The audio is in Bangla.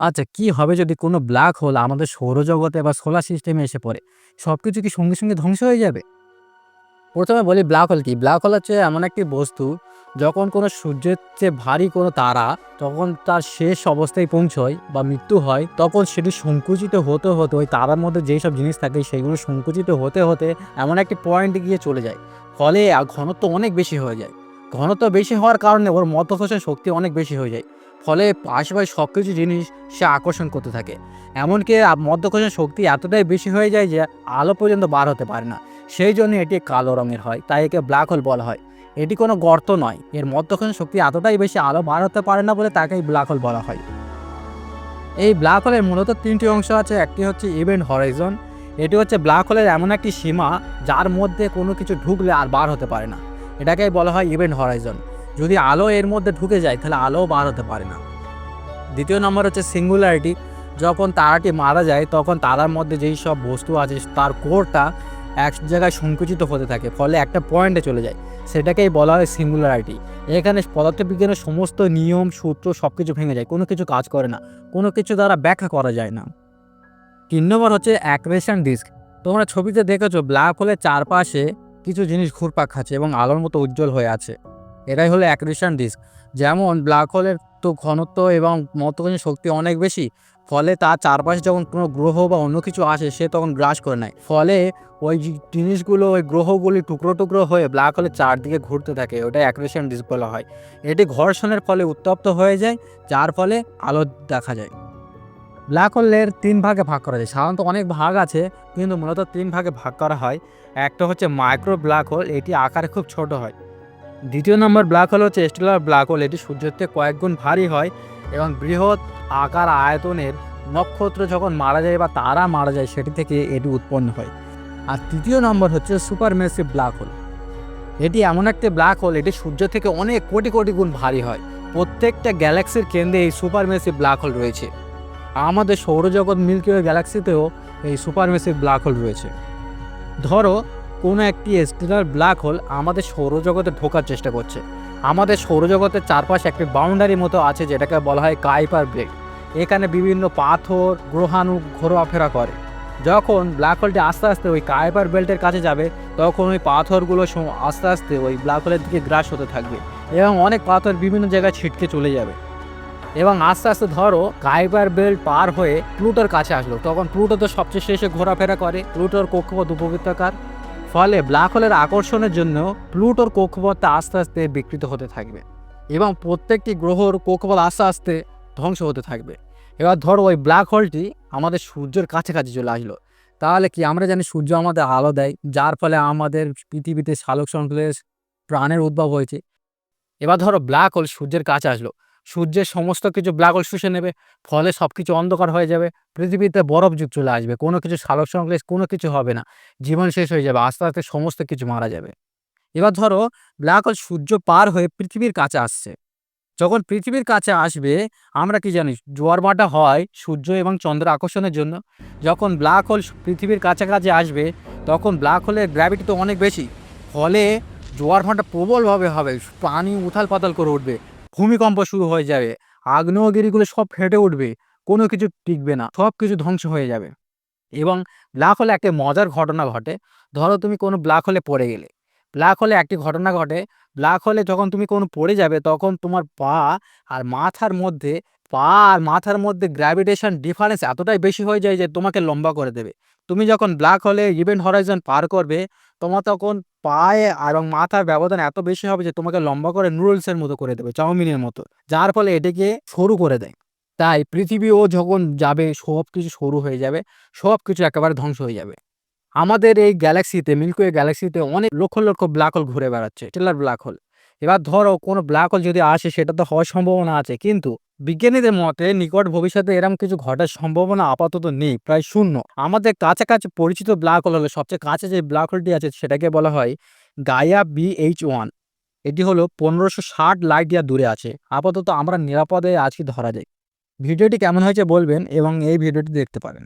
আচ্ছা কি হবে যদি কোনো ব্ল্যাক হোল আমাদের সৌরজগতে বা সোলার সিস্টেমে এসে পড়ে? সব কিছু কি সঙ্গে, সঙ্গে ধ্বংস হয়ে যাবে? প্রথমে বলি ব্ল্যাক হোল কি? ব্ল্যাক হোল হচ্ছে এমন একটি বস্তু যখন কোনো সূর্যের চেয়ে ভারী কোনো তারা তখন তার শেষ অবস্থায় পৌঁছয় বা মৃত্যু হয় তখন সেটি সংকুচিত হতে, হতে ওই তারার মধ্যে যেই সব জিনিস থাকে সেগুলো সংকুচিত হতে, হতে এমন একটি পয়েন্টে গিয়ে চলে যায়। ফলে ঘনত্ব অনেক বেশি হয়ে যায়। ঘনত্ব বেশি হওয়ার কারণে ওর মাধ্যাকর্ষণ শক্তি অনেক বেশি হয়ে যায়। ফলে আশেপাশে সব কিছু জিনিস সে আকর্ষণ করতে থাকে। এমনকি মাধ্যাকর্ষণ শক্তি এতটাই বেশি হয়ে যায় যে আলো পর্যন্ত বার হতে পারে না। সেই জন্য এটি কালো রঙের হয়। তাই একে ব্ল্যাক হোল বলা হয়। এটি কোনো গর্ত নয়। এর মাধ্যাকর্ষণ শক্তি এতটাই বেশি আলো বার হতে পারে না বলে তাকেই ব্ল্যাক হোল বলা হয়। এই ব্ল্যাক হোলের মূলত তিনটি অংশ আছে। একটি হচ্ছে ইভেন্ট হরাইজন। এটি হচ্ছে ব্ল্যাক হোলের এমন একটি সীমা যার মধ্যে কোনো কিছু ঢুকলে আর বার হতে পারে না। এটাকেই বলা হয় ইভেন্ট হরাইজন। যদি আলো এর মধ্যে ঢুকে যায় তাহলে আলোও বার হতে পারে না। দ্বিতীয় নম্বর হচ্ছে সিঙ্গুলারিটি। যখন তারাটি মারা যায় তখন তারার মধ্যে যেই সব বস্তু আছে তার কোরটা এক জায়গায় সংকুচিত হতে থাকে। ফলে একটা পয়েন্টে চলে যায়। সেটাকেই বলা হয় সিঙ্গুলারিটি। এখানে পদার্থবিজ্ঞানের সমস্ত নিয়ম, সূত্র সব কিছু ভেঙে যায়। কোনো কিছু কাজ করে না। কোনো কিছু দ্বারা ব্যাখ্যা করা যায় না। তিন নম্বর হচ্ছে অ্যাক্রেশন ডিস্ক। তোমরা ছবিতে দেখেছ ব্ল্যাক হোলের চারপাশে কিছু জিনিস ঘুরপাক খাচ্ছে এবং আলোর মতো উজ্জ্বল হয়ে আছে। এটাই হলো অ্যাক্রেশন ডিস্ক। যেমন ব্ল্যাক হোলের তো ঘনত্ব এবং মাধ্যাকর্ষণ শক্তি অনেক বেশি। ফলে তার চারপাশে যখন কোনো গ্রহ বা অন্য কিছু আসে সে তখন গ্রাস করে নেয়। ফলে ওই জিনিসগুলো ওই গ্রহগুলি টুকরো, টুকরো হয়ে ব্ল্যাক হোলের চারদিকে ঘুরতে থাকে। ওটাই অ্যাক্রেশন ডিস্ক বলা হয়। এটি ঘর্ষণের ফলে উত্তপ্ত হয়ে যায় যার ফলে আলো দেখা যায়। ব্ল্যাক হোলের তিন ভাগে ভাগ করা যায়। সাধারণত অনেক ভাগ আছে কিন্তু মূলত তিন ভাগে ভাগ করা হয়। একটা হচ্ছে মাইক্রো ব্ল্যাক হোল এটি আকারে খুব ছোট হয়। দ্বিতীয় নম্বর ব্ল্যাক হোল হচ্ছে স্টেলার ব্ল্যাক হোল এটি সূর্যের থেকে কয়েক গুণ ভারী হয় এবং বৃহৎ আকার আয়তনের নক্ষত্র যখন মারা যায় বা তারা মারা যায় সেটি থেকে এটি উৎপন্ন হয়। আর তৃতীয় নম্বর হচ্ছে সুপারম্যাসিভ ব্ল্যাক হোল। এটি এমন একটি ব্ল্যাক হোল এটি সূর্য থেকে অনেক কোটি, কোটি গুণ ভারী হয়। প্রত্যেকটা গ্যালাক্সির কেন্দ্রে এই সুপারম্যাসিভ ব্ল্যাক হোল রয়েছে। আমাদের সৌরজগৎ মিল্কি ওয়ে গ্যালাক্সিতেও এই সুপারম্যাসিভ ব্ল্যাক হোল রয়েছে। ধরো কোনো একটি স্টেলার ব্ল্যাক হোল আমাদের সৌরজগতে ঢোকার চেষ্টা করছে। আমাদের সৌরজগতের চারপাশে একটি বাউন্ডারি মতো আছে যেটাকে বলা হয় কাইপার বেল্ট। এখানে বিভিন্ন পাথর, গ্রহাণু ঘোরাফেরা করে। যখন ব্ল্যাক হোলটি আস্তে, আস্তে ওই কাইপার বেল্টের কাছে যাবে তখন ওই পাথরগুলো আস্তে, আস্তে ওই ব্ল্যাক হোলের দিকে গ্রাস হতে থাকবে এবং অনেক পাথর বিভিন্ন জায়গায় ছিটকে চলে যাবে। এবং আস্তে, আস্তে ধরো কাইপার বেল্ট পার হয়ে প্লুটোর কাছে আসলো। তখন প্লুটো তো সবচেয়ে শেষে ঘোরাফেরা করে। প্লুটোর কক্ষপথ উপবৃত্তাকার। ফলে ব্ল্যাক হোলের আকর্ষণের জন্য প্লুটোর কক্ষপথটা আস্তে, আস্তে বিকৃত হতে থাকবে এবং প্রত্যেকটি গ্রহর কক্ষপথ আস্তে, আস্তে ধ্বংস হতে থাকবে। এবার ধরো ওই ব্ল্যাক হোলটি আমাদের সূর্যের কাছাকাছি চলে আসলো। তাহলে কি আমরা জানি সূর্য আমাদের আলো দেয় যার ফলে আমাদের পৃথিবীতে সালোকসংশ্লেষ প্রাণের উদ্ভব হয়েছে। এবার ধরো ব্ল্যাক হোল সূর্যের কাছে আসলো। সূর্যের সমস্ত কিছু ব্ল্যাক হোল শুষে নেবে। ফলে সব কিছু অন্ধকার হয়ে যাবে। পৃথিবীতে বরফ যুগ চলে আসবে। কোনো কিছু সালোকসংশ্লেষ কোনো কিছু হবে না। জীবন শেষ হয়ে যাবে। আস্তে, আস্তে সমস্ত কিছু মারা যাবে। এবার ধরো ব্ল্যাক হোল সূর্য পার হয়ে পৃথিবীর কাছে আসছে। যখন পৃথিবীর কাছে আসবে আমরা কি জানি জোয়ার ভাটা হয় সূর্য এবং চন্দ্রের আকর্ষণের জন্য। যখন ব্ল্যাক হোল পৃথিবীর কাছাকাছি আসবে তখন ব্ল্যাক হোলের গ্র্যাভিটি তো অনেক বেশি। ফলে জোয়ার ভাটা প্রবলভাবে হবে। পানি উথাল-পাতাল করে উঠবে। ভূমিকম্প শুরু হয়ে যাবে। আগ্নেয়গিরিগুলো সব ফেটে উঠবে। কোনো কিছু টিকবে না। সব কিছু ধ্বংস হয়ে যাবে। এবং ব্ল্যাক হোলে একটা মজার ঘটনা ঘটে। ধরো তুমি কোনো ব্ল্যাক হোলে পড়ে গেলে। ব্ল্যাক হোলে একটি ঘটনা ঘটে। ব্ল্যাক হোলে যখন তুমি কোনো পড়ে যাবে, তখন তোমার পা আর মাথার মধ্যে পা আর মাথার মধ্যে গ্র্যাভিটেশন ডিফারেন্স এতটাই বেশি হয়ে যায় যে তোমাকে লম্বা করে দেবে। তুমি যখন ব্ল্যাক হোলে ইভেন্ট হরাইজন পার করবে তোমার তখন পায়ে এবং মাথার ব্যবধান এত বেশি হবে যে তোমাকে লম্বা করে নুডলসের মতো করে দেবে, চাউমিনের মতো। যার ফলে এটিকে সরু করে দেয়। তাই পৃথিবীও যখন যাবে সব কিছু সরু হয়ে যাবে। সব কিছু একেবারে ধ্বংস হয়ে যাবে। আমাদের এই গ্যালাক্সিতে মিল্কি ওয়ে গ্যালাক্সিতে অনেক লক্ষ, লক্ষ ব্ল্যাক হোল ঘুরে বেড়াচ্ছে। Stellar black hole. এবার ধরো কোনো ব্ল্যাক হোল যদি আসে সেটা তো হওয়ার সম্ভাবনা আছে। কিন্তু বিজ্ঞানীদের মতে নিকট ভবিষ্যতে এরকম কিছু ঘটার সম্ভাবনা আপাতত নেই, প্রায় শূন্য। আমাদের কাছাকাছি পরিচিত ব্ল্যাক হোল হলো সবচেয়ে কাছে যে ব্ল্যাক হোলটি আছে সেটাকে বলা হয় গাইয়া বিএইচ-1 এটি হলো ১৫৬০ লাইট ইয়ার দূরে আছে। আপাতত আমরা নিরাপদে আছি ধরা যায়। ভিডিওটি কেমন হয়েছে বলবেন এবং এই ভিডিওটি দেখতে পারেন।